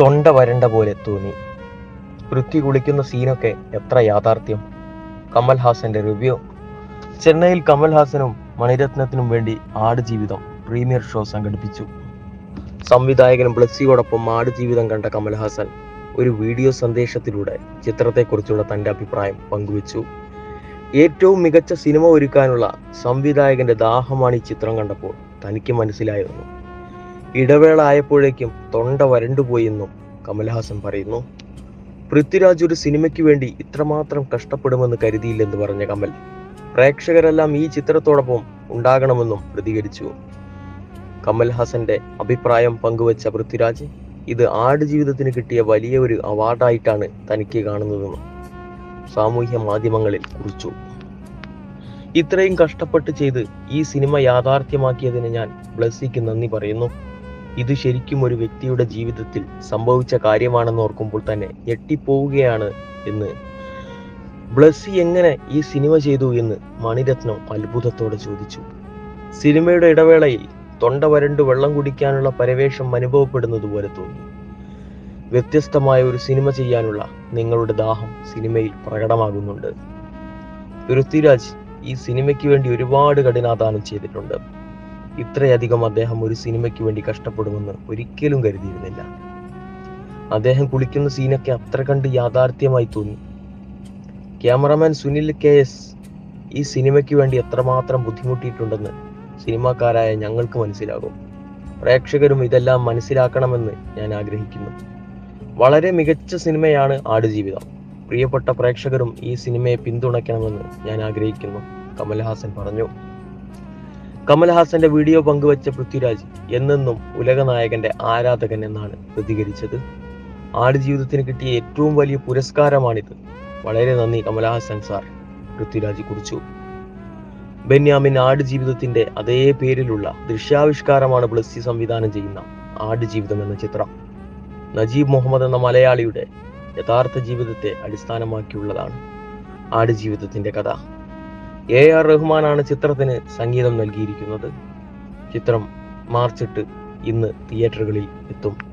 തൊണ്ട വരണ്ട പോലെ തോന്നി പൃഥ്വി കുളിക്കുന്ന സീനൊക്കെ എത്ര യാഥാർത്ഥ്യം. കമൽഹാസന്റെ റിവ്യൂ ചെന്നൈയിൽ കമൽഹാസനും മണിരത്നത്തിനും വേണ്ടി ആടുജീവിതം പ്രീമിയർ ഷോ സംഘടിപ്പിച്ചു. സംവിധായകനും ബ്ലസ്സിയോടൊപ്പം ആടുജീവിതം കണ്ട കമൽഹാസൻ ഒരു വീഡിയോ സന്ദേശത്തിലൂടെ ചിത്രത്തെക്കുറിച്ചുള്ള തന്റെ അഭിപ്രായം പങ്കുവച്ചു. ഏറ്റവും മികച്ച സിനിമ ഒരുക്കാനുള്ള സംവിധായകന്റെ ദാഹമാണ് ഈ ചിത്രം കണ്ടപ്പോൾ തനിക്ക് മനസ്സിലായിരുന്നു. ഇടവേള ആയപ്പോഴേക്കും തൊണ്ട വരണ്ടുപോയെന്നും കമൽഹാസൻ പറയുന്നു. പൃഥ്വിരാജ് ഒരു സിനിമയ്ക്ക് വേണ്ടി ഇത്രമാത്രം കഷ്ടപ്പെടുമെന്ന് കരുതിയില്ലെന്ന് പറഞ്ഞ കമൽ. പ്രേക്ഷകരെല്ലാം ഈ ചിത്രത്തോടൊപ്പം ഉണ്ടാകണമെന്നും പ്രതികരിച്ചു. കമൽഹാസന്റെ അഭിപ്രായം പങ്കുവച്ച പൃഥ്വിരാജ് ഇത് ആടുജീവിതത്തിന് കിട്ടിയ വലിയ ഒരു അവാർഡായിട്ടാണ് തനിക്ക് കാണുന്നതെന്നും സാമൂഹ്യ മാധ്യമങ്ങളിൽ കുറിച്ചു. ഇത്രയും കഷ്ടപ്പെട്ട് ചെയ്ത് ഈ സിനിമ യാഥാർത്ഥ്യമാക്കിയതിന് ഞാൻ ബ്ലസ്സിക്ക് നന്ദി പറയുന്നു. ഇത് ശരിക്കും ഒരു വ്യക്തിയുടെ ജീവിതത്തിൽ സംഭവിച്ച കാര്യമാണെന്ന് ഓർക്കുമ്പോൾ തന്നെ ഞെട്ടിപ്പോവുകയാണ് എന്ന്. ബ്ലസ്സി എങ്ങനെ ഈ സിനിമ ചെയ്തു എന്ന് മണിരത്നം അത്ഭുതത്തോടെ ചോദിച്ചു. സിനിമയുടെ ഇടവേളയിൽ തൊണ്ട വരണ്ട് വെള്ളം കുടിക്കാനുള്ള പരവേഷം അനുഭവപ്പെടുന്നത് പോലെ തോന്നി. വ്യത്യസ്തമായ ഒരു സിനിമ ചെയ്യാനുള്ള നിങ്ങളുടെ ദാഹം സിനിമയിൽ പ്രകടമാകുന്നുണ്ട്. പൃഥ്വിരാജ് ഈ സിനിമയ്ക്ക് വേണ്ടി ഒരുപാട് കഠിനാദാനം ചെയ്തിട്ടുണ്ട്. ഇത്രയധികം അദ്ദേഹം ഒരു സിനിമയ്ക്ക് വേണ്ടി കഷ്ടപ്പെടുമെന്ന് ഒരിക്കലും കരുതിയിരുന്നില്ല. അദ്ദേഹം കുളിക്കുന്ന സീനൊക്കെ അത്ര കണ്ട് യാഥാർത്ഥ്യമായി തോന്നി. ക്യാമറമാൻ സുനിൽ കെ എസ് ഈ സിനിമയ്ക്ക് വേണ്ടി എത്രമാത്രം ബുദ്ധിമുട്ടിയിട്ടുണ്ടെന്ന് സിനിമാക്കാരായ ഞങ്ങൾക്ക് മനസ്സിലാകും. പ്രേക്ഷകരും ഇതെല്ലാം മനസ്സിലാക്കണമെന്ന് ഞാൻ ആഗ്രഹിക്കുന്നു. വളരെ മികച്ച സിനിമയാണ് ആടുജീവിതം. പ്രിയപ്പെട്ട പ്രേക്ഷകരും ഈ സിനിമയെ പിന്തുണയ്ക്കണമെന്ന് ഞാൻ ആഗ്രഹിക്കുന്നു കമൽഹാസൻ പറഞ്ഞു. കമൽഹാസന്റെ വീഡിയോ പങ്കുവച്ച പൃഥ്വിരാജ് എന്നെന്നും ഉലകനായകന്റെ ആരാധകൻ എന്നാണ് പ്രതികരിച്ചത്. ആടുജീവിതത്തിന് കിട്ടിയ ഏറ്റവും വലിയ പുരസ്കാരമാണിത്. വളരെ നന്ദി കമൽഹാസൻ സാർ പൃഥ്വിരാജ് കുറിച്ചു. ബെന്യാമിൻ ആടുജീവിതത്തിന്റെ അതേ പേരിലുള്ള ദൃശ്യാവിഷ്കാരമാണ് ബ്ലസ്സി സംവിധാനം ചെയ്യുന്ന ആടുജീവിതം എന്ന ചിത്രം. നജീബ് മുഹമ്മദ് എന്ന മലയാളിയുടെ യഥാർത്ഥ ജീവിതത്തെ അടിസ്ഥാനമാക്കിയുള്ളതാണ് ആടുജീവിതത്തിന്റെ കഥ. എ ആർ റഹ്മാനാണ് ചിത്രത്തിന് സംഗീതം നൽകിയിരിക്കുന്നത്. ചിത്രം മാർച്ച് എട്ട് ഇന്ന് തിയേറ്ററുകളിൽ എത്തും.